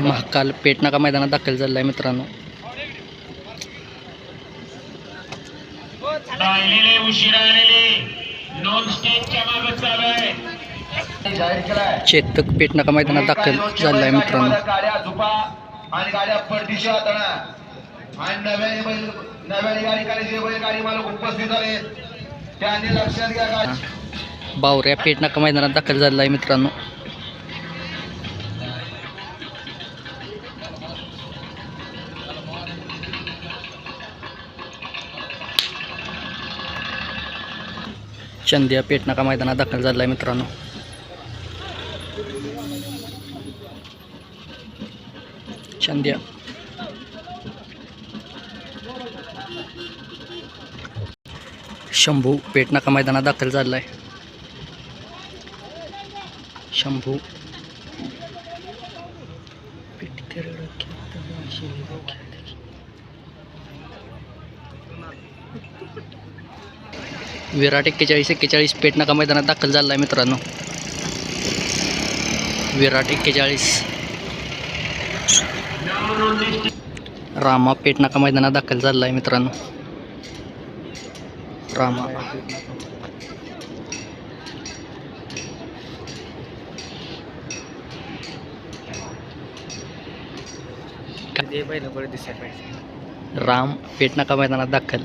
महाकाल पेटनाका मैदानात दाखल झालेला आहे मित्रांनो. राहिलेले उशिरा आलेले नॉन स्टेजच्या मागे चालू आहे. जाहीर केलाय. चेतक पेटनाका मैदानात दाखल झालेला आहे मित्रांनो. झाले बावऱ्या पेटनाका मैदानात दाखल झालेला आहे मित्रांनो. चंदिया पेटनाका मैदानात दाखल झालेला आहे मित्रांनो. चंदिया. शंभू पेटनाका मैदानात दाखल झालेला आहे शंभू विराट एक्केचाळीस एक्केचाळीस पेटनाका मैदानात दाखल झालेला आहे मित्रांनो. विराट एक्केचाळीस. रामा पेटनाका मैदानात दाखल झालेला आहे मित्रांनो. रामा. राम पेटनाका मैदानात दाखल?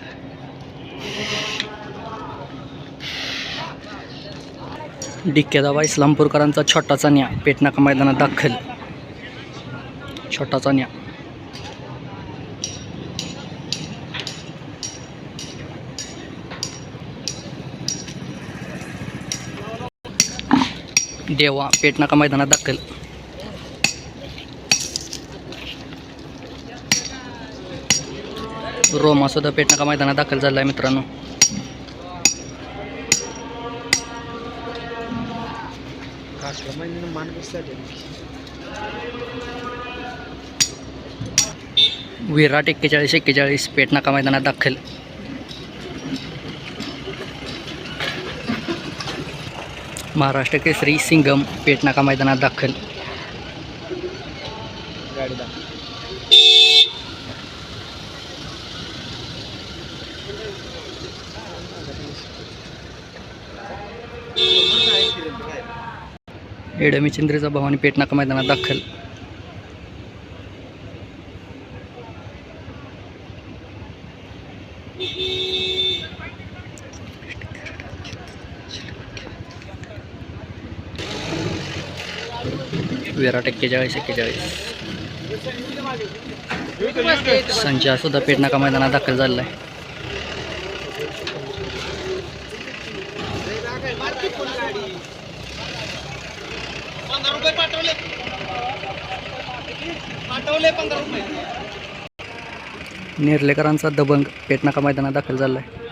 डिक्के दाबा इस्लामपूरकरांचा छोटाचा न्या पेटनाका मैदानात दाखल. छोटाचा न्या देवा पेटनाका मैदानात दाखल. रोमा सुद्धा पेटनाका मैदानात दाखल झाला आहे मित्रांनो. विराट एक्केचाळीस एक्केचाळीस पेटनाका मैदानात दाखल. महाराष्ट्र केसरी सिंगम पेटनाका मैदानात दाखल. एडमी चिंद्रेचा भवानी पेटनाका मैदानात दाखल. विराट एक्केचाळीस. एक्केचाळीस संचार सुद्धा पेटनाका मैदानात दाखल झालेला आहे नेर्लेकरांचा दबंग पेटनाका मैदानात दाखल झाला आहे